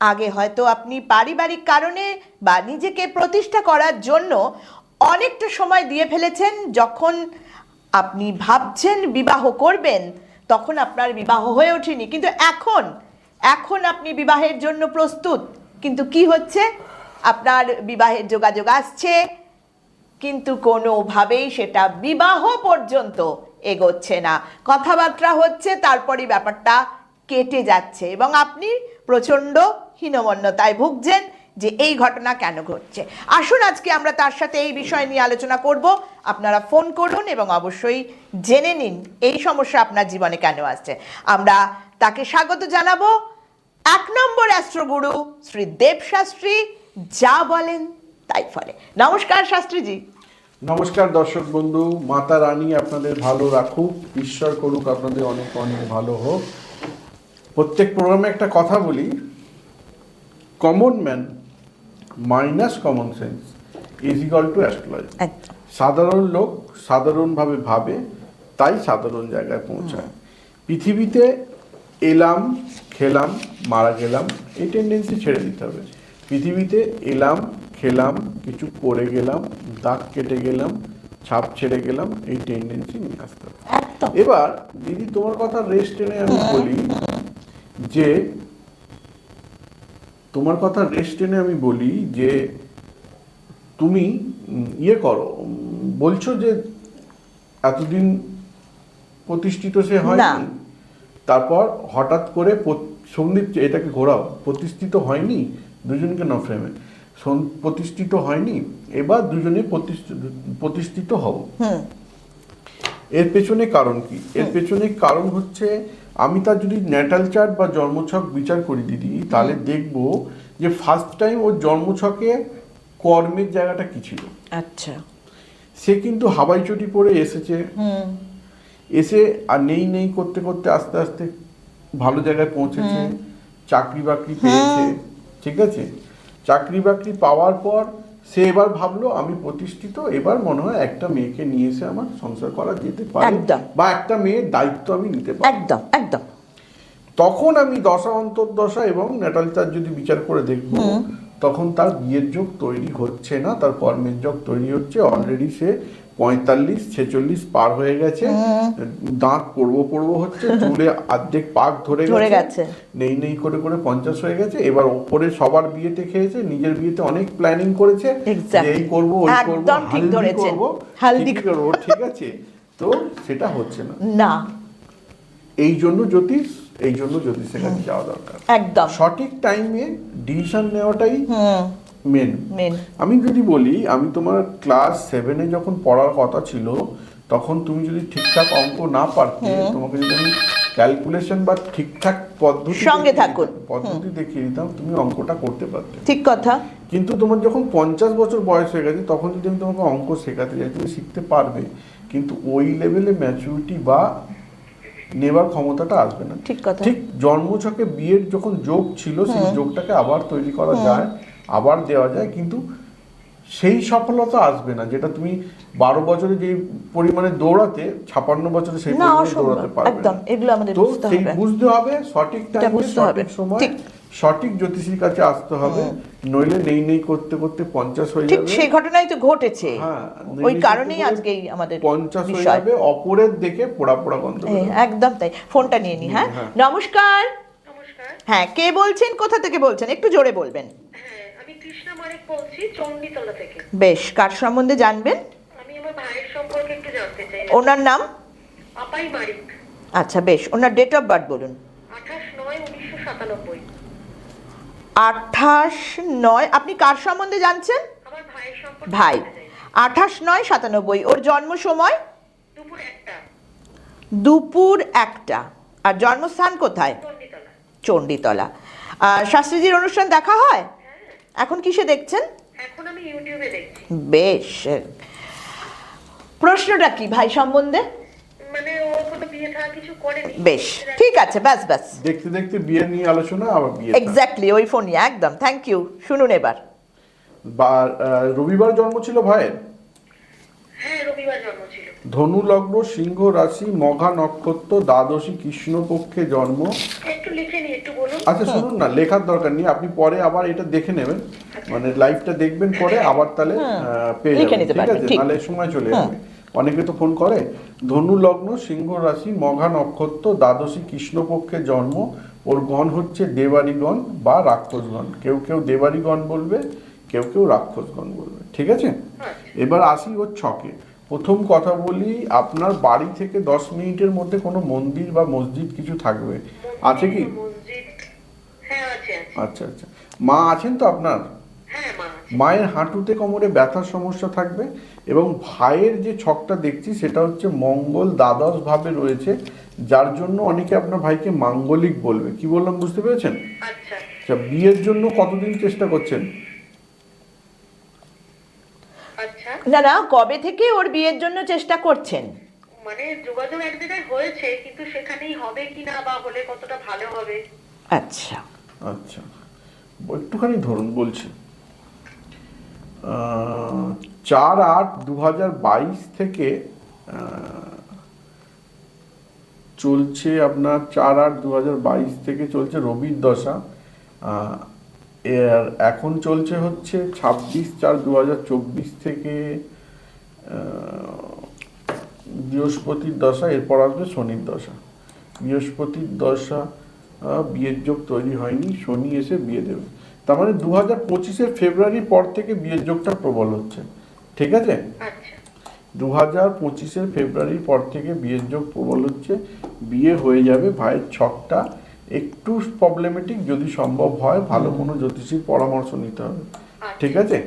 আগে হয়তো আপনি পারিবারিক কারণে বা নিজেকে প্রতিষ্ঠা করার জন্য অনেকটা সময় দিয়ে ফেলেছেন। যখন আপনি ভাবছেন বিবাহ করবেন, তখন আপনার বিবাহ হয়ে ওঠেনি। কিন্তু এখন এখন আপনি বিবাহের জন্য প্রস্তুত। কিন্তু কি হচ্ছে? আপনার বিবাহের যোগাযোগ আসছে, কিন্তু কোনোভাবেই সেটা বিবাহ পর্যন্ত এগোচ্ছে না। কথাবার্তা হচ্ছে, তারপরই ব্যাপারটা কেটে যাচ্ছে এবং আপনি প্রচণ্ড হীনমন্যতায় ভুগছেন যে এই ঘটনা কেন ঘটছে। আসুন আজকে আমরা তার সাথে এই বিষয় নিয়ে আলোচনা করব। আপনারা ফোন করুন এবং অবশ্যই জেনে নিন এই সমস্যা আপনার জীবনে কেন আসছে। আমরা তাকে স্বাগত জানাব। এক নম্বর অ্যাস্ট্রোগুরু শ্রী দেব শাস্ত্রী, যা বলেন তাই ফলে। নমস্কার শাস্ত্রীজি। নমস্কার দর্শক বন্ধু, মাতা রানী আপনাদের ভালো রাখুক, ঈশ্বর করুক আপনাদের অনেক অনেক ভালো হোক। প্রত্যেক প্রোগ্রামে একটা কথা বলি common man minus common sense is equal to astrology সাধারণ লোক সাধারণভাবে ভাবে তাই সাধারণ জায়গায় পৌঁছায়। পৃথিবীতে এলাম খেলাম মারা গেলাম এই টেন্ডেন্সি ছেড়ে দিতে হবে। পৃথিবীতে এলাম খেলাম কিছু করে গেলাম দাগ কেটে গেলাম ছাপ ছেড়ে গেলাম এই টেন্ডেন্সি নিয়ে আসতে হবে। এবার দিদি তোমার কথা রেস্ট টেনে আমি বলি যে তোমার কথা রেস্ট টেনে আমি বলি যে তুমি ইয়ে করো বলছো যে এতদিন প্রতিষ্ঠিত সে না। হয়নি তারপর হঠাৎ করে সন্দীপ এটাকে ঘোরাও প্রতিষ্ঠিত হয়নি দুজনকে ন ফ্রেমে প্রতিষ্ঠিত হয়নি এবার দুজনে প্রতিষ্ঠিত প্রতিষ্ঠিত হও। এর পেছনে কারণ কি? এর পেছনে কারণ হচ্ছে আমি তার যদি ন্যাটাল চার্ট বা জন্মছক বিচার করি দিদি তাহলে দেখব যে ফার্স্ট টাইম ওর জন্মছকে কর্মের জায়গাটা কি ছিল? আচ্ছা। সে কিন্তু হাওয়াই চটি পরে এসেছে। এসে আর নেই নেই করতে করতে আস্তে আস্তে ভালো জায়গায় পৌঁছেছে চাকরি বাকরি পেয়েছে। ঠিক আছে? চাকরি বাকরি পাওয়ার পর সে এবার ভাবলো আমি প্রতিষ্ঠিত এবার মনে হয় একটা মেয়েকে নিয়ে এসে আমার সংসার করা যেতে পারে। বা একটা মেয়ের দায়িত্ব আমি নিতে পারি একদম একদম। তখন আমি দশা অন্তর্দশা এবং নেটালিতার যদি বিচার করে দেখব তখন তার বিয়ের যোগ তৈরি হচ্ছে না তার কর্মের যোগ তৈরি হচ্ছে। অলরেডি সে পঁয়তাল্লিশ ছেচল্লিশ পার হয়ে গেছে। দাঁত পড়ব পড়ব হচ্ছে চুলে অর্ধেক পাক ধরে গেছে। নেই নেই করে করে পঞ্চাশ হয়ে গেছে। এবার ওপরে সবার বিয়েতে খেয়েছে নিজের বিয়েতে অনেক প্ল্যানিং করেছে। এই করব ওই করব ঠিক হালদি করব। হালদি করব। ঠিক আছে। তো সেটা হচ্ছে না। না। এই জন্য জ্যোতিষ এই জন্য জ্যোতিষের কাছে যাওয়া দরকার। একদম। সঠিক টাইমে ডিসিশন নেওয়াটাই হুম মেন। মেন। আমি যদি বলি আমি তোমার ক্লাস সেভেনে যখন পড়ার কথা ছিল তখন তুমি যদি ঠিকঠাক অঙ্ক না পারতে তোমাকে যদি আমি ক্যালকুলেশন বা ঠিকঠাক পদ্ধতি সঙ্গে থাকুন। পদ্ধতি দেখিয়ে দিতাম তুমি অঙ্কটা করতে পারতে। ঠিক কথা। কিন্তু তোমার যখন পঞ্চাশ বছর বয়স হয়ে গেছে তখন যদি আমি তোমাকে অঙ্ক শেখাতে যাই তুমি শিখতে পারবে কিন্তু ওই লেভেলে ম্যাচুরিটি বা নেবার ক্ষমতাটা আসবে না। ঠিক কথা। ঠিক জন্মছকে বিয়ের যখন যোগ ছিল সেই যোগটাকে আবার তৈরি করা যায়। আবার দেওয়া যায় কিন্তু সেই সফলতা আসবে না যেটা তুমি বারো বছরে যে পরিমাণে দৌড়াতে ছাপান্ন বছরে সেই পরিমাণে দৌড়াতে পারবে একদম এগুলো আমাদের তো বুঝতে সেই হবে। বুঝতে হবে সঠিক টাইমে সঠিক সময় সঠিক জ্যোতিষীর কাছে আসতে হবে নইলে নেই নেই করতে করতে পঞ্চাশ হয়ে যাবে। সেই ঘটনাই তো ঘটেছে। হ্যাঁ, ওই কারণেই আজকে আমাদের পঞ্চাশ হয়ে যাবে অপরের দেখে পোড়া পোড়া গন্ধ একদম তাই। ফোনটা নিয়ে নি হ্যাঁ? হ্যাঁ। নমস্কার। নমস্কার। হ্যাঁ কে বলছেন? কোথা থেকে বলছেন? একটু জোরে বলবেন। বলছি চণ্ডীতলা থেকে। বেশ কার সম্বন্ধে জানবেন? আমি আমার ভাইয়ের সম্পর্কে একটু জানতে চাই। ওনার নাম? আপাই মারিক আচ্ছা বেশ ওনার ডেট অফ বার্থ বলুন। আঠাশ নয় উনিশশো সাতানব্বই। আঠাশ নয় আপনি কার সম্বন্ধে জানছেন? আমার ভাইয়ের সম্পর্কে ভাই। আঠাশ নয় সাতানব্বই ওর জন্ম সময়? দুপুর একটা। দুপুর একটা। আর জন্মস্থান কোথায়? চণ্ডীতলা। শাস্ত্রীজির অনুষ্ঠান দেখা হয়? এখন কিসে দেখছেন? এখন আমি ইউটিউবে দেখছি। বেশ। প্রশ্নটা কি ভাই সম্বন্ধে? মানে ও কোনো বিয়ে থাকা কিছু করেনি। বেশ ঠিক আছে ব্যাস ব্যাস। দেখতে দেখতে বিয়ে নিয়ে আলোচনা আবার বিয়ে এক্স্যাক্টলি ওই ফোনই একদম থ্যাংক ইউ শুনুন এবার। বা রবিবার জন্ম ছিল ভাইয়ের? হ্যাঁ রবিবার জন্ম ছিল ধনু লগ্ন সিংহ রাশি মঘা নক্ষত্র দ্বাদশী কৃষ্ণপক্ষে জন্ম। একটু লিখে নি একটু বলুন। আচ্ছা শুনুন না লেখার দরকার নেই আপনি পরে আবার এটা দেখে নেবেন। মানে লাইভটা দেখবেন পরে আবার তাহলে পেয়ে যাবেন ঠিক আছে। নাহলে সময় চলে যাবে অনেকে তো ফোন করে ধনু লগ্ন সিংহ রাশি মঘা নক্ষত্র দ্বাদশী কৃষ্ণপক্ষে জন্ম। ওর গণ হচ্ছে দেবারিগণ বা রাক্ষসগণ। কেউ কেউ দেবারিগণ বলবে কেউ কেউ রাক্ষসগণ বলবে ঠিক আছে? এবার আসি ওর ছকে। প্রথম কথা বলি আপনার বাড়ি থেকে দশ মিনিটের মধ্যে কোনো মন্দির বা মসজিদ কিছু থাকবে। আছে কি? হ্যাঁ আচ্ছা আচ্ছা। মা আছেন তো আপনার? হ্যাঁ। মায়ের হাঁটুতে কোমরে ব্যথার সমস্যা থাকবে এবং ভাইয়ের যে ছকটা দেখছি সেটা হচ্ছে মঙ্গল দ্বাদশ ভাবে রয়েছে যার জন্য অনেকে আপনার ভাইকে মাঙ্গলিক বলবে। কি বললাম বুঝতে পেরেছেন? আচ্ছা। আচ্ছা বিয়ের জন্য কতদিন চেষ্টা করছেন আচ্ছা না না কবে থেকে ওর বিয়ের জন্য চেষ্টা করছেন? মানে যোগাযোগ এক জায়গায় হয়েছে কিন্তু সেখানেই হবে কিনা বা হলে কতটা ভালো হবে? আচ্ছা। আচ্ছা। একটুখানি ধরুন বলছি। চার আট দু হাজার বাইশ থেকে চলছে আপনার চার আট দু হাজার বাইশ থেকে চলছে রবির দশা। আহ, এর এখন চলছে হচ্ছে ছাব্বিশ চার দু হাজার চব্বিশ থেকে বৃহস্পতির দশা এরপর আসবে শনির দশা। বৃহস্পতির দশা বিয়ের যোগ তৈরি হয়নি শনি এসে বিয়ে দেবে। তার মানে দু হাজার পঁচিশের ফেব্রুয়ারির পর থেকে বিয়ের যোগটা প্রবল হচ্ছে। ঠিক আছে? আচ্ছা। দু হাজার পঁচিশের ফেব্রুয়ারির পর থেকে বিয়ের যোগ প্রবল হচ্ছে। বিয়ে হয়ে যাবে ভাইয়ের ছকটা একটু প্রবলেমেটিক যদি সম্ভব হয় ভালো কোনো জ্যোতিষীর পরামর্শ নিতে হবে। ঠিক আছে?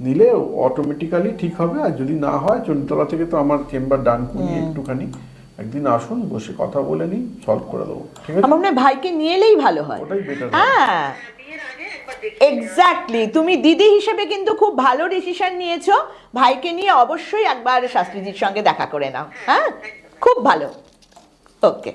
নিলে অটোমেটিক্যালি ঠিক হবে আর যদি না হয় চন্ডিতলা থেকে তো আমার চেম্বার ডান করি একটুখানি একদিন আসুন বসে কথা বলে নিই সলভ করে দেবো। ঠিক আছে? আমার মনে ভাইকে নিয়ে এলেই ভালো হয়। ওটাই বেটার হ্যাঁ। হ্যাঁ, এক্স্যাক্টলি তুমি দিদি হিসেবে কিন্তু খুব ভালো ডিসিশন নিয়েছো। ভাইকে নিয়ে অবশ্যই একবার শাস্ত্রীজির সঙ্গে দেখা করে নাও। হ্যাঁ খুব ভালো। ওকে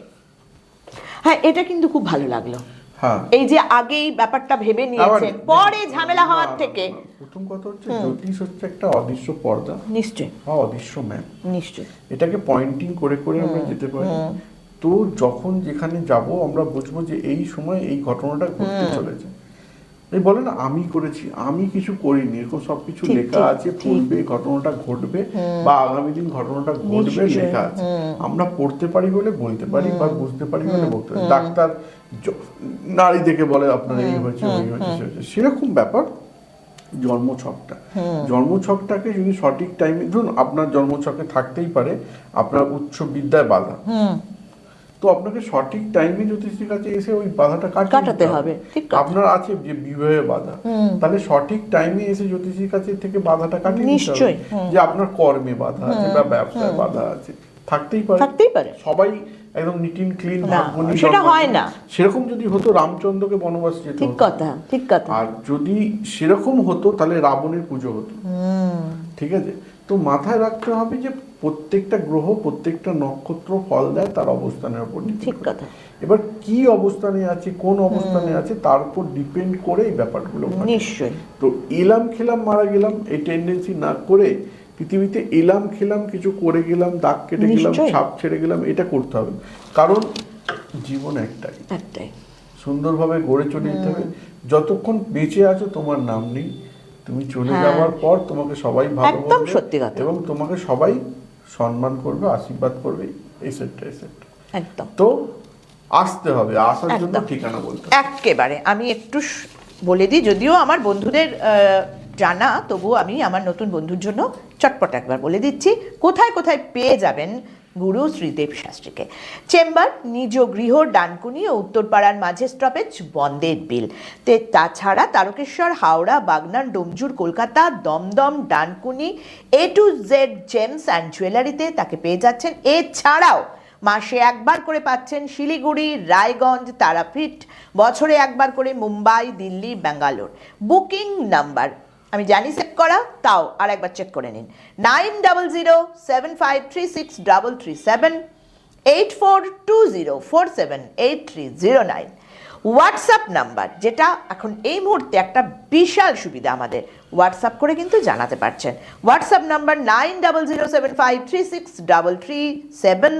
হ্যাঁ এটা কিন্তু খুব ভালো লাগল। হ্যাঁ। এই যে আগেই ব্যাপারটা ভেবে নিয়েছে নিয়েছেন পরে ঝামেলা হওয়ার থেকে। প্রথম কথা হচ্ছে জ্যোতিষ হচ্ছে একটা অদৃশ্য পর্দা। নিশ্চয় হ্যাঁ অদৃশ্য ম্যাপ নিশ্চয় এটাকে পয়েন্টিং করে করে আমরা যেতে পারি। তো যখন যেখানে যাব আমরা বুঝব যে এই সময় এই ঘটনাটা ঘটতে চলেছে। এই বলে না আমি করেছি আমি কিছু করিনি। এরকম সবকিছু লেখা আছে। পড়বে ঘটনাটা ঘটবে বা আগামী দিন ঘটনাটা ঘটবে লেখা আছে। আমরা পড়তে পারি বলে বলতে পারি বা বুঝতে পারি বলে বলতে পারি। ডাক্তার নারী দেখে বলে আপনার এই হয়েছে ওই হয়েছে সে হয়েছে। সেরকম ব্যাপার জন্মছকটা। জন্মছকটাকে যদি সঠিক টাইমে ধরুন আপনার জন্মছকে থাকতেই পারে আপনার উচ্চ বিদ্যায় বাধা তো আপনাকে সঠিক টাইমে জ্যোতিষীর কাছে এসে ওই বাধাটা কাটাতে হবে, আপনার আছে যে বিবাহে বাধা। তাহলে সঠিক টাইমে এসে জ্যোতিষীর কাছে থেকে বাধাটা কাটিয়ে নিশ্চয়ই, যে আপনার কর্মে বাধা আছে বা ব্যবসায় বাধা আছে। থাকতেই পারে। থাকতেই পারে। সবাই একদম নিটিন ক্লিন না, সেটা হয় না। সেরকম যদি হতো রামচন্দ্রকে বনবাস যেতে ঠিক। কথা ঠিক কথা। আর যদি সেরকম হতো তাহলে রাবণের পুজো হতো। ঠিক আছে? তো মাথায় রাখতে হবে যে প্রত্যেকটা গ্রহ প্রত্যেকটা নক্ষত্র ফল দেয় তার অবস্থানের উপর ঠিক কথা। এবার কি অবস্থানে আছে কোন অবস্থানে আছে তার উপর ডিপেন্ড করে এই ব্যাপারগুলো নিশ্চয়ই। তো এলাম খেলাম মারা গেলাম এই টেন্ডেন্সি না করে পৃথিবীতে এলাম খেলাম কিছু করে গেলাম দাগ কেটে গেলাম ছাপ ছেড়ে গেলাম এটা করতে হবে। কারণ জীবন একটাই। একটাই। সুন্দরভাবে গড়ে চলে যেতে হবে। যতক্ষণ বেঁচে আছো তোমার নাম নেই। তুমি চলে হ্যাঁ। যাওয়ার পর তোমাকে সবাই ভালো একদম সত্যি কথা। এবং তোমাকে সবাই সম্মান করবে আশীর্বাদ করবে এসেটটা এসেটটা একদম তো আসতে হবে আসার জন্য। ঠিকানা বলতে একেবারে আমি একটু বলে দিই যদিও আমার বন্ধুদের জানা তবু আমি আমার নতুন বন্ধুর জন্য চটপট একবার বলে দিচ্ছি কোথায় কোথায় পেয়ে যাবেন গুরু শ্রীদেব শাস্ত্রীকে। চেম্বার, নিজ গৃহ, ডানকুনি ও উত্তরপাড়ার মাঝে স্টপেজ বন্দের বিল। তে তাছাড়া Tarakeswar, Howrah, Bagnan, Domjur, Kolkata, Dum Dum, Dankuni A to Z gems and জুয়েলারিতে তাকে পেয়ে যাচ্ছেন। এছাড়াও মাসে একবার করে পাচ্ছেন শিলিগুড়ি, রায়গঞ্জ, তারাপীঠ, বছরে একবার করে মুম্বাই, দিল্লি, ব্যাঙ্গালোর। বুকিং নাম্বার আমি জানি সেভ করা তাও আর একবার চেক করে নিন। Nine double zero seven five three six double three seven eight four two zero four seven eight three zero nine WhatsApp number যেটা এখন এই মুহূর্তে একটা বিশাল সুবিধা আমাদের। হোয়াটসঅ্যাপ করে কিন্তু জানাতে পারছেন। WhatsApp number nine double zero seven five three six double three seven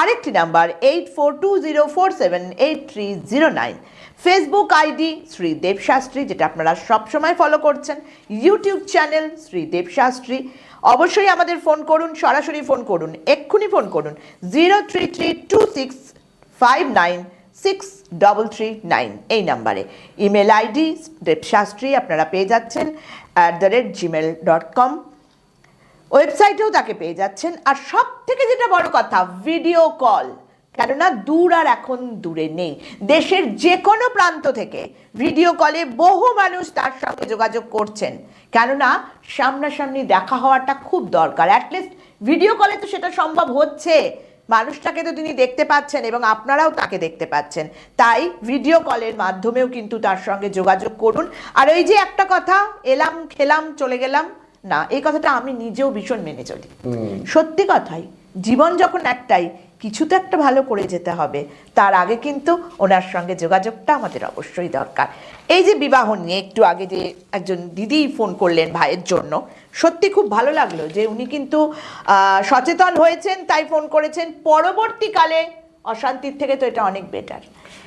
আরেকটি number eight four two zero four seven eight three zero nine Facebook ID Shri Debshastri যেটা আপনারা সবসময় ফলো করছেন। ইউটিউব চ্যানেল শ্রী দেবশাস্ত্রী অবশ্যই আমাদের ফোন করুন, সরাসরি phone করুন, এক্ষুনি ফোন করুন। Zero three three two six five nine six double three nine এই নাম্বারে ইমেল আইডি দেবশাস্ত্রী আপনারা পেয়ে যাচ্ছেন। At the rate Gmail dot com ওয়েবসাইটেও তাকে পেয়ে যাচ্ছেন। আর সব থেকে যেটা বড় কথা ভিডিও কল কেননা দূর আর এখন দূরে নেই। দেশের যে কোনো প্রান্ত থেকে ভিডিও কলে বহু মানুষ তার সঙ্গে যোগাযোগ করছেন। কেননা সামনাসামনি দেখা হওয়াটা খুব দরকার। অ্যাটলিস্ট ভিডিও কলে তো সেটা সম্ভব হচ্ছে। মানুষটাকে তো তিনি দেখতে পাচ্ছেন এবং আপনারাও তাকে দেখতে পাচ্ছেন। তাই ভিডিও কলের মাধ্যমেও কিন্তু তার সঙ্গে যোগাযোগ করুন। আর ওই যে একটা কথা এলাম খেলাম চলে গেলাম না এই কথাটা আমি নিজেও ভীষণ মেনে চলি। সত্যি কথাই জীবন যখন একটাই কিছু তো একটা ভালো করে যেতে হবে। তার আগে কিন্তু ওনার সঙ্গে যোগাযোগটা আমাদের অবশ্যই দরকার। এই যে বিবাহ নিয়ে একটু আগে যে একজন দিদি ফোন করলেন ভাইয়ের জন্য সত্যি খুব ভালো লাগল যে উনি কিন্তু সচেতন হয়েছেন তাই ফোন করেছেন। পরবর্তীকালে অশান্তির থেকে তো এটা অনেক বেটার।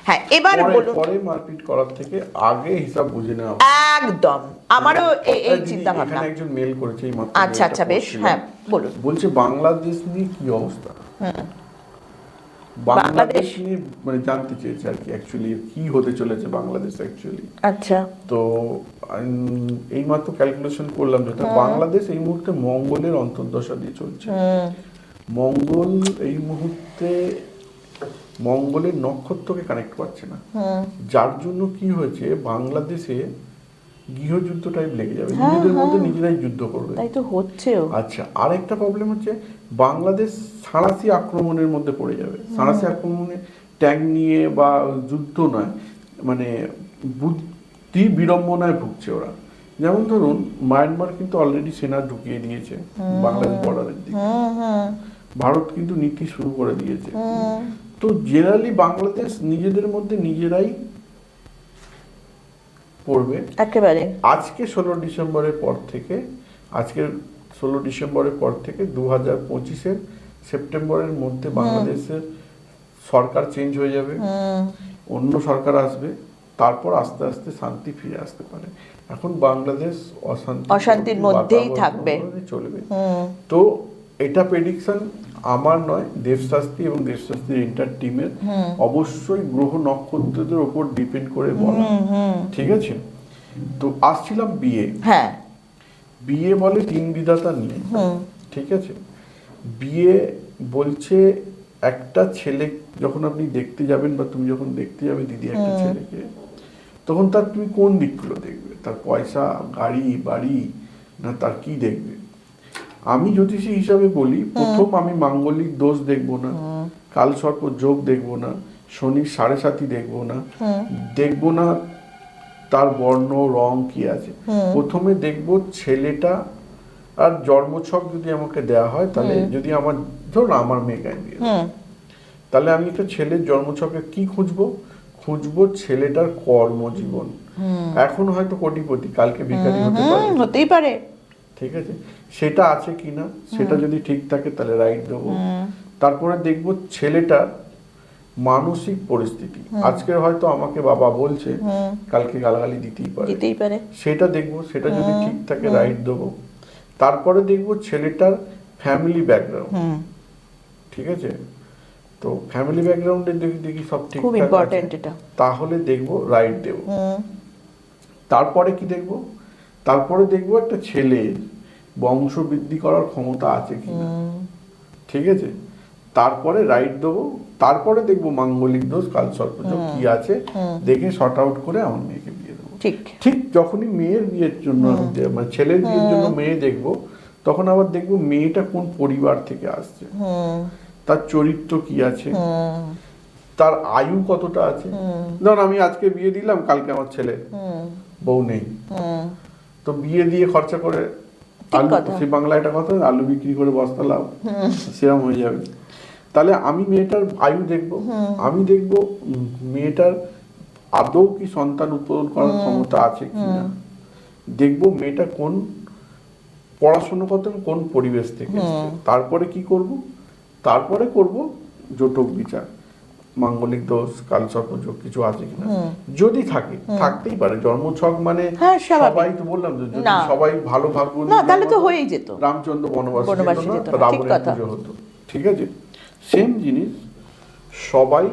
হ্যাঁ এবার বলুন। পরে মারপিট করার থেকে আগে হিসাব বুঝে নেওয়া একদম। আমারও এই- এই চিন্তা ভাবনা এখানে একজন মেল করেছে এই মাত্র আচ্ছা আচ্ছা বেশ। হ্যাঁ বলুন। বলছে বাংলাদেশ নিয়ে কি অবস্থা? বাংলাদেশ- বাংলাদেশ? নিয়ে মানে জানতে চেয়েছে আর কি অ্যাকচুয়ালি কি হতে চলেছে বাংলাদেশ অ্যাকচুয়ালি আচ্ছা। তো উম, এইমাত্র ক্যালকুলেশন করলাম যেটা বাংলাদেশ এই মুহূর্তে মঙ্গলের অন্তর্দশা দিয়ে চলছে। মঙ্গল এই মুহূর্তে মঙ্গলের নক্ষত্রকে কানেক্ট পাচ্ছে না। যার জন্য কি হয়েছে বাংলাদেশে গৃহযুদ্ধ টাইপ লেগে যাবে নিজেদের মধ্যে নিজেরাই যুদ্ধ করবে। তাই তো হচ্ছেও। আচ্ছা আরেকটা প্রবলেম হচ্ছে বাংলাদেশ সাঁড়াশি আক্রমণের মধ্যে পড়ে যাবে। সাঁড়াশি আক্রমণে ট্যাঙ্ক নিয়ে বা যুদ্ধ নয় মানে বুদ্ধি বিড়ম্বনায় ভুগছে ওরা। যেমন ধরুন মায়ানমার কিন্তু অলরেডি সেনা ঢুকিয়ে দিয়েছে বাংলাদেশ বর্ডারের দিকে। ভারত কিন্তু নীতি শুরু করে দিয়েছে। তো জেনারেলি বাংলাদেশ নিজেদের মধ্যে নিজেরাই পড়বে। একেবারে। আজকে ষোলো ডিসেম্বরের পর থেকে আজকের ষোলো ডিসেম্বরের পর থেকে দু হাজার পঁচিশের সেপ্টেম্বরের মধ্যে বাংলাদেশের সরকার চেঞ্জ হয়ে যাবে। অন্য সরকার আসবে। তারপর আস্তে আস্তে শান্তি ফিরে আসতে পারে। এখন বাংলাদেশ অশান্তি অশান্তির মধ্যেই থাকবে। চলবে। তো এটা প্রেডিকশন আমার নয় দেবশাস্ত্রী এবং দেবশাস্ত্রীর এন্টার টিমের অবশ্যই গ্রহ নক্ষত্রদের উপর ডিপেন্ড করে বলা। ঠিক আছে? তো আসছিলাম বিয়ে হ্যাঁ। বিয়ে বলে তিন বিধাতা নিয়ে। ঠিক আছে? বিয়ে বলছে একটা ছেলে যখন আপনি দেখতে যাবেন বা তুমি যখন দেখতে যাবে দিদি একটা ছেলেকে তখন তার তুমি কোন দিকগুলো দেখবে? তার পয়সা গাড়ি বাড়ি না তার কি দেখবে? আমি জ্যোতিষী হিসাবে বলি প্রথম আমি মাঙ্গলিক দোষ দেখব না কাল সর্প যোগ দেখব না শনি সাড়ে সাথী দেখব না। দেখব না তার বর্ণ রং কি আছে। প্রথমে দেখব ছেলেটা আর জন্মছক যদি আমাকে দেওয়া হয় তাহলে যদি আমার ধরুন আমার মেয়েকে আমি দেবো। তাহলে আমি একটা ছেলের জন্মছকে কি খুঁজবো? খুঁজবো ছেলেটার কর্মজীবন। এখন হয়তো কোটিপতি কালকে ভিখারি হতে পারে। হতেই পারে। ঠিক আছে? সেটা আছে কিনা সেটা যদি ঠিক থাকে তাহলে রাইট দেবো। তারপরে দেখব ছেলেটার মানসিক পরিস্থিতি। আজকে হয়তো আমাকে বাবা বলছে কালকে গালাগালি দিতেই পারে। দিতেই পারে। সেটা দেখব সেটা যদি ঠিক থাকে রাইট দেবো। তারপরে দেখব ছেলেটার ফ্যামিলি ব্যাকগ্রাউন্ড। ঠিক আছে? তো ফ্যামিলি ব্যাকগ্রাউন্ডে দেখি দেখি সব ঠিক খুব ইম্পর্টেন্ট এটা। তাহলে দেখব রাইট দেবো। তারপরে কি দেখব? তারপরে দেখব একটা ছেলের বংশ বৃদ্ধি করার ক্ষমতা আছে কিনা। ঠিক আছে? তারপরে রাইট দেবো তারপরে দেখব মাঙ্গলিক দোষ কাল সর্পযোগ কি আছে দেখে শর্ট আউট করে আমার মেয়েকে বিয়ে দেবো। ঠিক। ঠিক যখনই মেয়ের বিয়ের জন্য আমি মানে ছেলের বিয়ের জন্য মেয়ে দেখব তখন আবার দেখব মেয়েটা কোন পরিবার থেকে আসছে। তার চরিত্র কি আছে? তার আয়ু কতটা আছে? ধর আমি আজকে বিয়ে দিলাম কালকে আমার ছেলে বউ নেই। তো বিয়ে দিয়ে খরচা করে আলু কথা। সে বাংলা একটা কথা আলু বিক্রি করে বস্তা লাভ সেরকম হয়ে যাবে। তাহলে আমি মেয়েটার আয়ু দেখব। আমি দেখব মেয়েটার আদৌ কি সন্তান উৎপাদন করার ক্ষমতা আছে কিনা। দেখব মেয়েটা কোন পড়াশোনা করতে হবে, কোন পরিবেশ থেকে তারপরে কি করব? তারপরে করব জটক বিচার। মাঙ্গলিক দোষ কালসর্পযোগ কিছু আছে কিনা? যদি থাকে থাকতেই পারে। জন্মছক মানে হ্যাঁ, সবাই তো বললাম যদি সবাই ভালো ভাগ্য না তাহলে তো হয়েই যেত। রামচন্দ্র বনবাসী যেত না, রাবণের পুজো হতো। ঠিক আছে? সেম জিনিস সবাই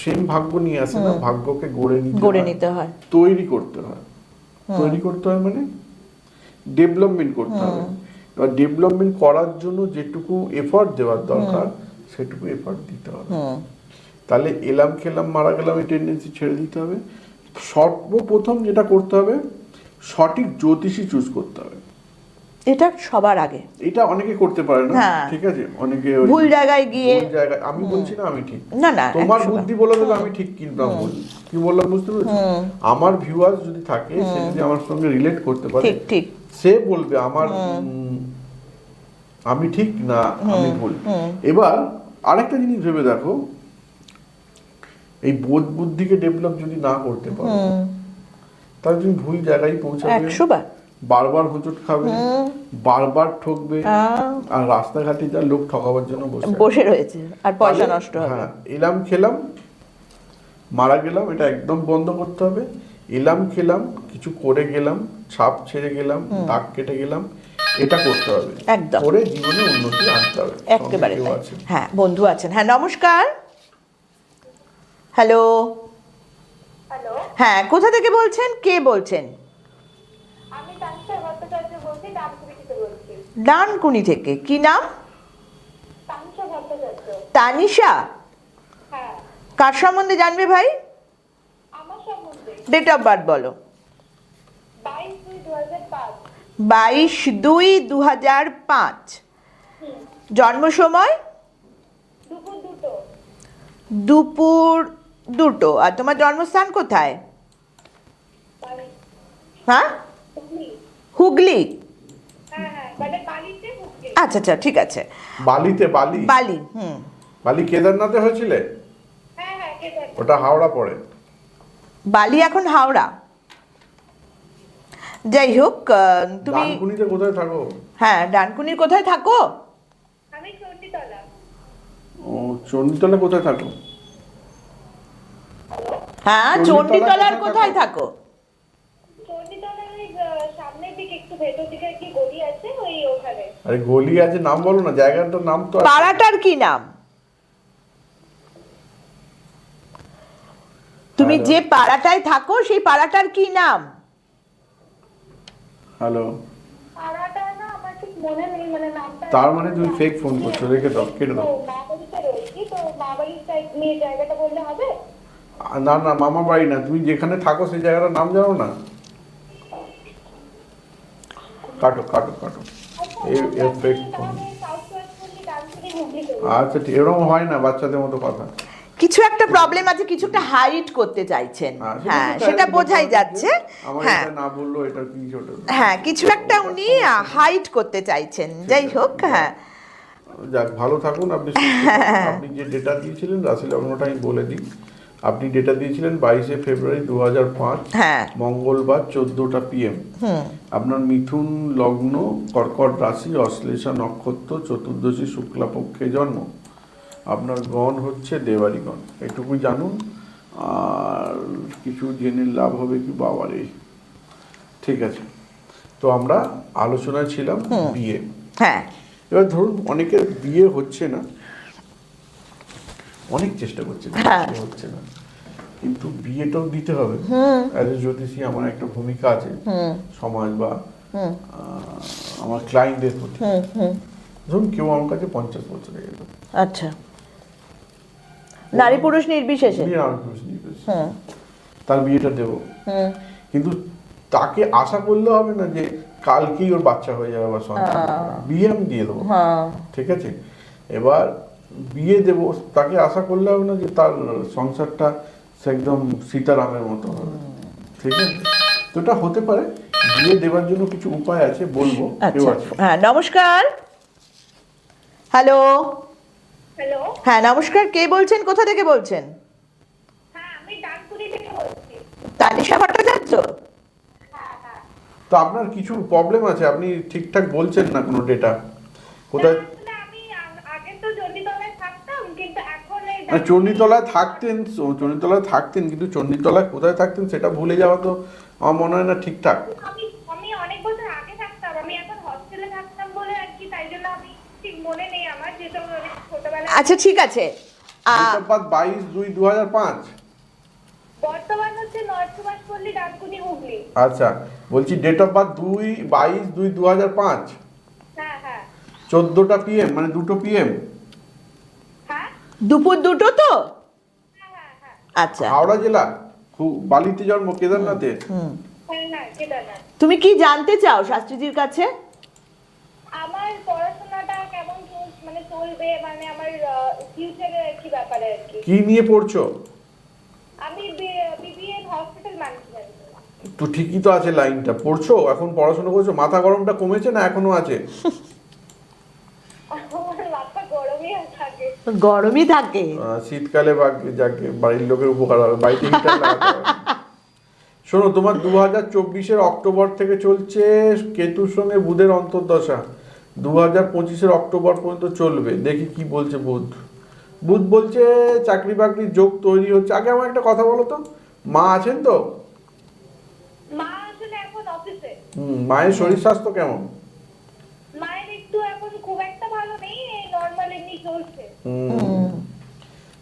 সেম ভাগ্য নিয়ে আসে না ভাগ্যকে গড়ে নিতে গড়ে নিতে হয়। তৈরি করতে হয়। তৈরি করতে হয় মানে ডেভেলপমেন্ট করতে হবে। এবার ডেভেলপমেন্ট করার জন্য যেটুকু এফর্ট দেওয়ার দরকার সেটুকু এফর্ট দিতে হবে। তাহলে এলাম খেলাম মারা গেলাম এই টেন্ডেন্সি ছেড়ে দিতে হবে। সর্বপ্রথম যেটা করতে হবে সঠিক জ্যোতিষী চুজ করতে হবে। এটা সবার আগে। এটা অনেকে করতে পারে না হ্যাঁ। ঠিক আছে? অনেকে ভুল জায়গায় গিয়ে ভুল জায়গায় আমি বলছি না আমি ঠিক। না না তোমার বুদ্ধি বলে দেবে আমি ঠিক কি না ভুল কি বললাম বুঝতে পেরেছ? আমার ভিউয়ার্স যদি থাকে সে যদি আমার সঙ্গে রিলেট করতে পারে ঠিক ঠিক। সে বলবে আমার আমি ঠিক না আমি ভুল। এবার আরেকটা জিনিস ভেবে দেখো এই বোধ বুদ্ধিকে ডেভেলপ যদি না করতে পারো তাহলে তুমি ভুল জায়গায় পৌঁছাবে। বারবার হোঁচট খাবে বারবার ঠকবে আর রাস্তাঘাটে যা লোক ঠকাবার জন্য বসে বসে রয়েছে আর পয়সা নষ্ট হবে। হ্যাঁ এলাম খেলাম মারা গেলাম এটা একদম বন্ধ করতে হবে। এলাম খেলাম কিছু করে গেলাম ছাপ ছেড়ে গেলাম দাগ কেটে গেলাম এটা করতে হবে। একদম। করে জীবনে উন্নতি আনতে হবে। একেবারে। হ্যাঁ বন্ধু আছেন। হ্যাঁ নমস্কার। হ্যালো? হ্যালো? হ্যাঁ কোথা থেকে বলছেন? কে বলছেন? আমি তানিশা ভট্টাচার্য বলছি ডানকুড়ি থেকে বলছি। ডানকুনি থেকে। কি নাম? তানিশা ভট্টাচার্য। তানিশা? হ্যাঁ। কার সম্বন্ধে জানবে ভাই? আমার সম্বন্ধে। ডেট অফ বার্থ বলো। বাইশ দুই দু হাজার পাঁচ। জন্ম সময়? দুপুর দুটো। দুপুর দুটো আর তোমার জন্মস্থান কোথায়? হ্যাঁ? হুগলি। হ্যাঁ হ্যাঁ মানে আচ্ছা আচ্ছা ঠিক আছে। বালিতে বালি? বালি হুম। বালি কেদারনাথে হয়েছিলে? হ্যাঁ হ্যাঁ কেদার ওটা হাওড়া পড়ে। বালি এখন হাওড়া। যাই হোক তুমি ডানকুনিতে কোথায় থাকো? হ্যাঁ ডানকুনির কোথায় থাকো? আমি চণ্ডীতলা। ও চণ্ডীতলা কোথায় থাকো? হ্যাঁ চণ্ডীতলা চণ্ডীতলার কোথায় থাকো? গলি আছে আরে গলি আছে নাম বলো না জায়গাটার নাম তো পাড়াটার কি নাম? তুমি যে পাড়াটায় থাকো সেই পাড়াটার কি নাম? হ্যালো। পাড়াটা না আমার ঠিক মনে নেই মানে নামটা তার মানে তুমি ফেক ফোন করছ রেখে দাও কেটে দাও। না না মামা বাড়ি না তুমি যেখানে থাকো সেই জায়গাটার নাম জানো না? কাটো কাটো কাটো। হুগলি করে আচ্ছা এরকম হয় না বাচ্চাদের মতো কথা। কিছু একটা প্রবলেম আছে কিছু একটা হাইড করতে চাইছেন। হ্যাঁ, হ্যাঁ সেটা বোঝাই যাচ্ছে। হ্যাঁ। না বলল এটা কি হ্যাঁ কিছু একটা উনি হাইড করতে চাইছেন। যাই হোক হ্যাঁ। যাক ভালো থাকুন আপনি থাকুন। আপনি যে ডেটা দিয়েছিলেন রাশি লগ্নটা আমি বলে দিই। আপনি ডেটা দিয়েছিলেন বাইশে ফেব্রুয়ারি দু হাজার পাঁচ হ্যাঁ। মঙ্গলবার চোদ্দটা পিএম আপনার মিথুন লগ্ন কর্কট রাশি অশ্লেষা নক্ষত্র চতুর্দশী শুক্লাপক্ষে জন্ম। আপনার গণ হচ্ছে দেওয়ারি এটুকুই জানুন আর কিছু জেনে লাভ হবে কি বাবারে। ঠিক আছে। তো আমরা আলোচনায় ছিলাম বিয়ে। হ্যাঁ। এবার ধরুন অনেকের বিয়ে হচ্ছে না অনেক চেষ্টা করছে হ্যাঁ। হচ্ছে না। কিন্তু বিয়েটাও দিতে হবে। অ্যাজ এ জ্যোতিষী আমার একটা ভূমিকা আছে। সমাজ বা আমার ক্লায়েন্টদের প্রতি। ধরুন কেউ আমার কাছে পঞ্চাশ বছর হয়ে গেল। আচ্ছা। নারী পুরুষ নির্বিশেষে? তার বিয়েটা দেবো। কিন্তু তাকে আশা করলে হবে না যে কালকেই ওর বাচ্চা হয়ে যাবে বা সন্তান। বিয়ে আমি দিয়ে দেবো। হ্যাঁ। ঠিক আছে? এবার বিয়ে দেব তাকে আশা করলে হবে না যে তার সংসারটা সে একদম সীতারামের মতো হবে। ঠিক আছে? তো এটা হতে পারে বিয়ে দেওয়ার জন্য কিছু উপায় আছে বলব আচ্ছা হ্যাঁ নমস্কার। হ্যালো। হ্যালো। হ্যাঁ নমস্কার কে বলছেন? কোথা থেকে বলছেন? হ্যাঁ আমি ডানকুনি থেকে বলছি। তানিশা ভট্টাচার্য? তো আপনার কিছু প্রবলেম আছে? আপনি ঠিকঠাক বলছেন না কোনো ডেটা কোথায়? চণ্ডীতলায় থাকতেন চণ্ডীতলায় থাকতেন কিন্তু চণ্ডীতলায় কোথায় থাকতেন সেটা ভুলে যাওয়া তো আমার মনে হয় না ঠিকঠাক। আমি আমি অনেক বছর আগে থাকতাম আমি এখন হস্টেলে থাকতাম বলে আর কি তাই জন্য আমি ঠিক মনে নেই আমার যেহেতু ছোটবেলায় আচ্ছা ঠিক আছে। বাইশ দুই দু হাজার পাঁচ। বর্তমান হচ্ছে নর্থ সুভাষ ডানকুনি হুগলি। আচ্ছা বলছি ডেট অফ বার্থ দুই বাইশ দুই দু হাজার পাঁচ। হ্যাঁ হ্যাঁ। চোদ্দোটা পিএম মানে দুটো পিএম হ্যাঁ দুপুর দুটো তো? আচ্ছা। হাওড়া জেলা? বালিতে জন্ম কেদারনাথে? তুমি কি জানতে চাও শাস্ত্রীজির কাছে? আমার পড়াশোনাটা কেমন মানে চলবে মানে আমার ফিউচারে কি ব্যাপারে আর কি? কি নিয়ে পড়ছো? আমি বিবিএ হসপিটাল ম্যানেজমেন্ট তো ঠিকই তো আছে লাইনটা। পড়ছো? এখন পড়াশোনা করছ? মাথা গরমটা কমেছে না এখনও আছে আমার মাথা গরমই থাকে গরমই থাকে। শীতকালে যাকে বাড়ির লোকের উপকার হবে বাড়িতে। শোনো তোমার দু হাজার চব্বিশের অক্টোবর থেকে চলছে কেতুর সঙ্গে বুধের অন্তর্দশা। দু হাজার পঁচিশের অক্টোবর পর্যন্ত চলবে। দেখি কি বলছে বুধ। বুধ বলছে চাকরি বাকরির যোগ তৈরি হচ্ছে। আগে আমার একটা কথা বলো তো। মা আছেন তো? হুম মায়ের শরীর স্বাস্থ্য কেমন? মায়ের একটু এখন খুব একটা ভালো নেই নর্মাল এমনি চলছে।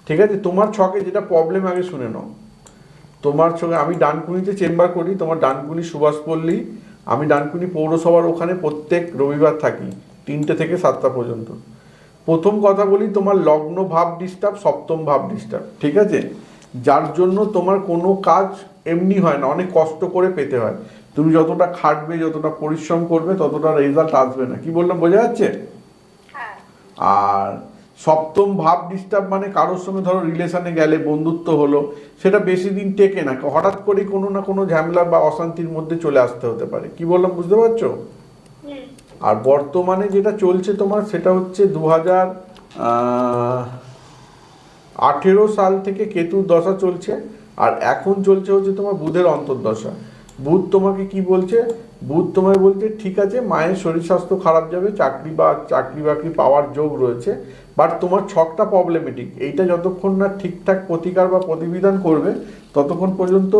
ঠিক আছে তোমার ছকে যেটা প্রবলেম আগে শুনে নাও। তোমার ছকে আমি ডানকুনিতে চেম্বার করি তোমার ডানকুনি সুভাষপল্লী আমি ডানকুনি পৌরসভার ওখানে প্রত্যেক রবিবার থাকি তিনটে থেকে সাতটা পর্যন্ত। প্রথম কথা বলি তোমার লগ্ন ভাব ডিস্টার্ব সপ্তম ভাব ডিস্টার্ব ঠিক আছে? যার জন্য তোমার কোনো কাজ এমনি হয় না অনেক কষ্ট করে পেতে হয়। তুমি যতটা খাটবে যতটা পরিশ্রম করবে ততটা রেজাল্ট আসবে না। কি বললাম বোঝা যাচ্ছে? হ্যাঁ। আর সপ্তম ভাব ডিস্টার্ব মানে কারোর সঙ্গে ধরো রিলেশনে গেলে বন্ধুত্ব হলো সেটা বেশি দিন টেকে না। হঠাৎ করে কোনো না কোনো ঝামেলা বা অশান্তির মধ্যে চলে আসতে হতে পারে। কি বললাম বুঝতে পারছ? আর বর্তমানে যেটা চলছে তোমার সেটা হচ্ছে দু হাজার আঠেরো সাল থেকে কেতুর দশা চলছে আর এখন চলছে হচ্ছে তোমার বুধের অন্তর্দশা। বুধ তোমাকে কি বলছে? বুধ তোমায় বলছে ঠিক আছে মায়ের শরীর স্বাস্থ্য খারাপ যাবে চাকরি বা চাকরি বাকরি পাওয়ার যোগ রয়েছে বাট তোমার ছকটা প্রবলেমেটিক এইটা যতক্ষণ না ঠিকঠাক প্রতিকার বা প্রতিবিধান করবে ততক্ষণ পর্যন্ত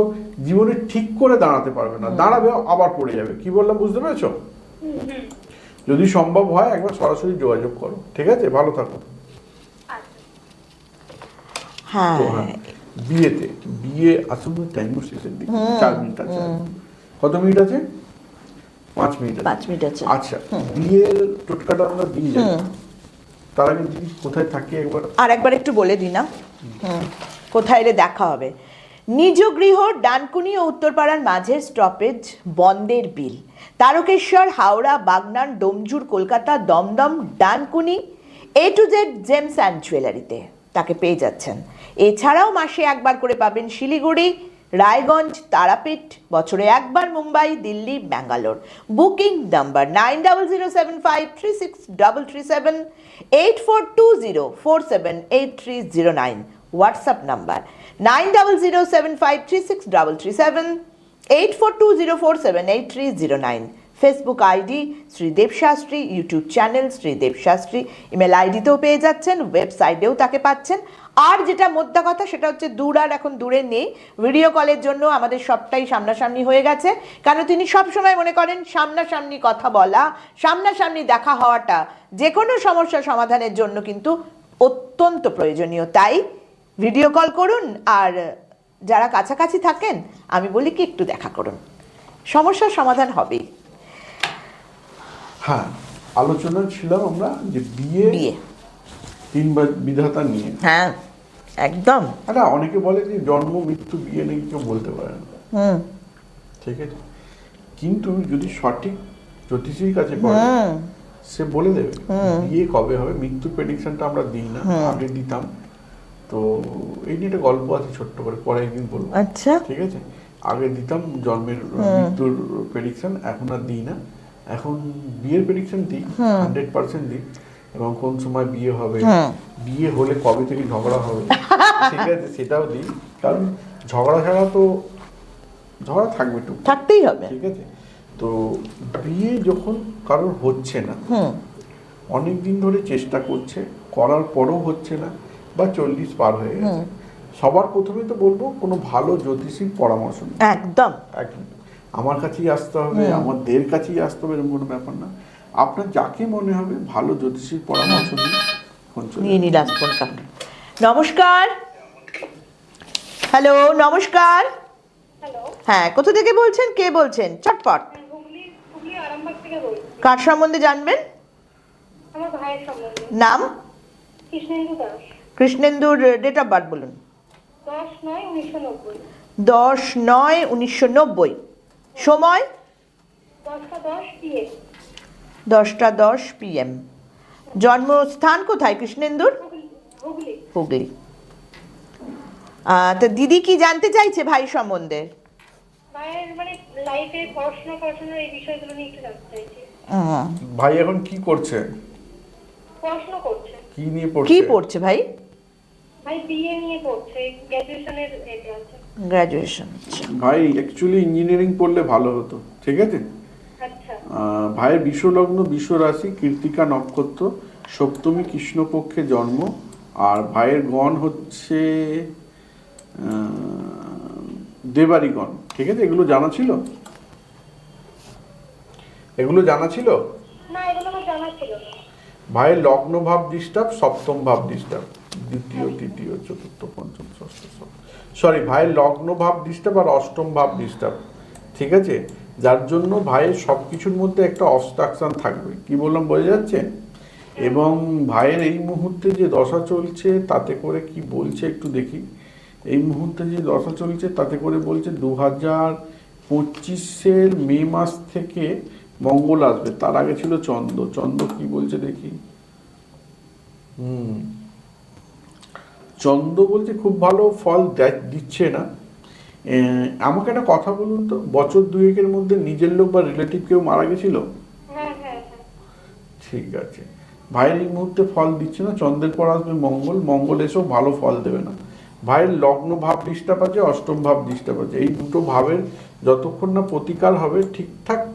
জীবনে ঠিক করে দাঁড়াতে পারবে না। দাঁড়াবে আবার পড়ে যাবে। কি বললাম বুঝতে পেরেছ? যদি সম্ভব হয় একবার সরাসরি যোগাযোগ করো। ঠিক আছে? ভালো থাকো। আচ্ছা হ্যাঁ হ্যাঁ, বিয়েতে বিয়ে আসলে টাইম শেষের দিকে। চার মিনিট আছে। কত মিনিট আছে? পাঁচ মিনিট পাঁচ মিনিট আছে। আচ্ছা বিয়ের টোটকাটা আমরা দিয়ে যাই। তার আগে কোথায় থাকি আর একবার একটু বলে দিই না। কোথায় এলে দেখা হবে? নিজ গৃহ ডানকুনি ও উত্তরপাড়ার মাঝের স্টপেজ বন্দের বিল। Tarakeswar, Howrah, Bagnan, Domjur, Kolkata, Dum Dum, Dankuni A to Z gems and জুয়েলারিতে তাকে পেয়ে যাচ্ছেন। এছাড়াও মাসে একবার করে পাবেন শিলিগুড়ি রায়গঞ্জ, তারাপীঠ, বছরে একবার Mumbai, Delhi, Bangalore. Booking number nine double zero seven five three six double three seven, eight four two zero four seven eight three zero nine. WhatsApp number nine double zero seven five three six double three seven, eight four two zero four seven eight three zero nine. Facebook ID Shridev Shastri, YouTube channel Shridev Shastri. Email আইডিতেও পেয়ে যাচ্ছেন, ওয়েবসাইটেও তাকে পাচ্ছেন। আর যেটা মোদ্দা কথা সেটা হচ্ছে দূর আর এখন দূরে নেই। ভিডিও কলের জন্য আমাদের সবটাই সামনাসামনি হয়ে গেছে। কারণ তিনি সব সময় মনে করেন সামনাসামনি কথা বলা সামনাসামনি দেখা হওয়াটা যে কোনো সমস্যা সমাধানের জন্য কিন্তু অত্যন্ত প্রয়োজনীয়। তাই ভিডিও কল করুন আর যারা কাছাকাছি থাকেন আমি বলি কি একটু দেখা করুন। সমস্যার সমাধান হবেই। হ্যাঁ আলোচনা ছিলাম আমরা যে বিয়ে বিয়ে। তিনবার বিধাতা নিয়ে। হ্যাঁ। একদম। আচ্ছা অনেকে বলে যে জন্ম মৃত্যু বিয়ে নেই কেউ বলতে পারে না। হুম। ঠিক আছে? কিন্তু যদি সঠিক জ্যোতিষীর কাছে পড়ে সে বলে দেবে বিয়ে কবে হবে? মৃত্যুর প্রেডিকশনটা আমরা দিই না আগে দিতাম। তো এই নিয়ে একটা গল্প আছে ছোট্ট করে পরে একদিন বলব। আচ্ছা। ঠিক আছে? আগে দিতাম জন্মের মৃত্যুর প্রেডিকশন এখন আর দিই না। এখন বিয়ের প্রেডিকশন দিই হান্ড্রেড পার্সেন্ট দিই। এবং কোন সময় বিয়ে হবে? বিয়ে হলে কবে থেকে ঝগড়া হবে? ঠিক আছে সেটাও দিই। কারণ ঝগড়া ছাড়া তো ঝগড়া থাকবে টুক থাকতেই হবে। ঠিক আছে? তো বিয়ে যখন কারোর হচ্ছে না অনেক দিন ধরে চেষ্টা করছে করার পরও হচ্ছে না বা চল্লিশ পার হয়ে গেছে। সবার প্রথমে তো বলব কোনো ভালো জ্যোতিষীর পরামর্শ। একদম। একদম। আমার কাছেই আসতে হবে আমাদের কাছেই আসতে হবে এরকম কোনো ব্যাপার না। আপনার যাকে মনে হবে ভালো জ্যোতিষীর পরামর্শ নিয়ে নিলাম ফোনটা। নমস্কার। হ্যালো নমস্কার। হ্যাঁ কোথা থেকে বলছেন? কে বলছেন? চটপট। কার সম্বন্ধে জানবেন? নাম? কৃষ্ণেন্দুর ডেট অফ বার্থ বলুন। দশ নয় উনিশশো নব্বই। দশ নয় উনিশশো নব্বই। সময়? দশটা দশ পিএ দশটা দশ পিএম জন্মস্থান কোথায় কৃষ্ণেন্দুর? হুগলি। তা দিদি কি জানতে চাইছে ভাই সম্বন্ধে? মানে লাইফে পড়াশোনা পড়াশোনা এই বিষয়গুলো নিয়ে একটু জানতে চাইছি। ভাই এখন কি করছে? কি নিয়ে পড়ছে কি পড়ছে? ভাই? ভাই বিএ নিয়ে পড়ছে গ্র্যাজুয়েশনের এটা আছে। গ্র্যাজুয়েশন ভাই অ্যাকচুয়ালি ইঞ্জিনিয়ারিং পড়লে ভালো হতো ঠিক আছে? আচ্ছা ভাইয়ের বিশ্বলগ্ন বিশ্বরাশি কীর্তিকা নক্ষত্র সপ্তমী কৃষ্ণপক্ষে জন্ম আর ভাইয়ের গণ হচ্ছে দেবারিগণ ঠিক আছে এগুলো জানা ছিল? এগুলো জানা ছিল? ভাইয়ের লগ্ন ভাব ডিস্টার্ব সপ্তম ভাব ডিস্টার্ব দ্বিতীয় তৃতীয় চতুর্থ পঞ্চম ষষ্ঠ সরি ভাইয়ের লগ্ন ভাব ডিস্টার্ব আর অষ্টম ভাব ডিস্টার্ব। ঠিক আছে? যার জন্য ভাইয়ের সব কিছুর মধ্যে একটা অবস্ট্রাকশন থাকবে। কি বললাম বোঝা যাচ্ছে? এবং ভাইয়ের এই মুহূর্তে যে দশা চলছে তাতে করে কি বলছে একটু দেখি। এই মুহূর্তে যে দশা চলছে তাতে করে বলছে দু হাজার পঁচিশের মে মাস থেকে মঙ্গল আসবে। তার আগে ছিল চন্দ্র। চন্দ্র কি বলছে দেখি? হুম। চন্দ্র বলছে খুব ভালো ফল দিচ্ছে না। আমাকে একটা কথা বলুন তো বছর দুয়েকের মধ্যে নিজের লোক বা রিলেটিভ কেউ মারা গেছিল? হ্যাঁ হ্যাঁ হ্যাঁ। ঠিক আছে। ভাইয়ের এই মুহূর্তে ফল দিচ্ছে না চন্দ্রের পর আসবে মঙ্গল মঙ্গল এসেও ভালো ফল দেবে না। ভাইয়ের লগ্ন ভাব ডিস্টার্ব আছে অষ্টম ভাব ডিস্টার্ব আছে। এই দুটো ভাবের যতক্ষণ না প্রতিকার হবে ঠিকঠাক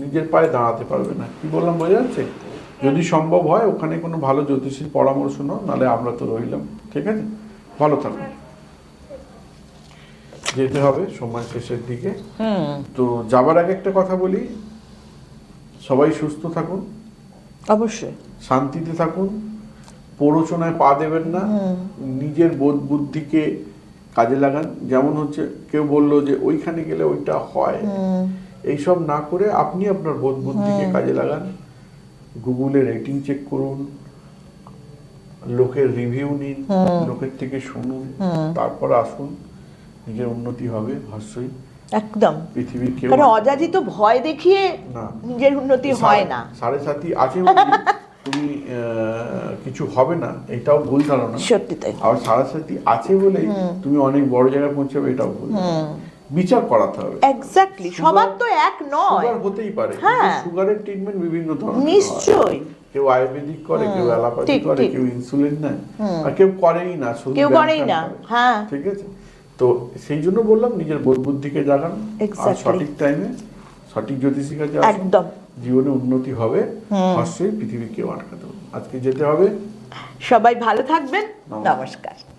নিজের পায়ে দাঁড়াতে পারবে না। কি বললাম বোঝা যাচ্ছে? যদি সম্ভব হয় ওখানে কোনো ভালো জ্যোতিষীর পরামর্শ নাও নাহলে আমরা তো রইলাম। ঠিক আছে? ভালো থাকুন। যেতে হবে সময় শেষের দিকে। তো যাবার আগে একটা কথা বলি সবাই সুস্থ থাকুন। অবশ্যই। শান্তিতে থাকুন। প্ররোচনায় পা দেবেন না। নিজের বোধ বুদ্ধিকে কাজে লাগান। যেমন হচ্ছে কেউ বলল যে ওইখানে গেলে ওইটা হয়। এইসব না করে আপনি আপনার বোধ বুদ্ধিকে কাজে লাগান। গুগলে রেটিং চেক করুন। লোকের রিভিউ নিন। লোকের থেকে শুনুন। তারপর আসুন। নিজের উন্নতি হবে অবশ্যই একদম। পৃথিবীর কেউ কারণ অযাচিত ভয় দেখিয়ে নিজের উন্নতি হয় না। সাড়ে সাথী আছে তুমি কিছু হবে না এটাও ভুল ধারণা। সত্যি তাই। আবার সাড়ে সাথী আছে বলেই তুমি অনেক বড় জায়গায় পৌঁছাবে এটাও ভুল বিচার করাতে হবে। এক্স্যাক্টলি সবার তো এক নয়। সুগার হতেই পারে হ্যাঁ। সুগারের ট্রিটমেন্ট বিভিন্ন ধরনের নিশ্চয়ই। কেউ আয়ুর্বেদিক করে কেউ অ্যালোপ্যাথি করে কেউ ইনসুলিন নেয়। আর কেউ করেই না কেউ করেই না, হ্যাঁ। ঠিক আছে? তো সেই জন্য বললাম নিজের বোধ বুদ্ধিকে জাগান আর সঠিক টাইমে সঠিক জ্যোতিষীর কাছে একদম। জীবনে উন্নতি হবে। অবশ্যই পৃথিবীর কেউ আটকাতে আজকে যেতে হবে। সবাই ভালো থাকবেন। নমস্কার।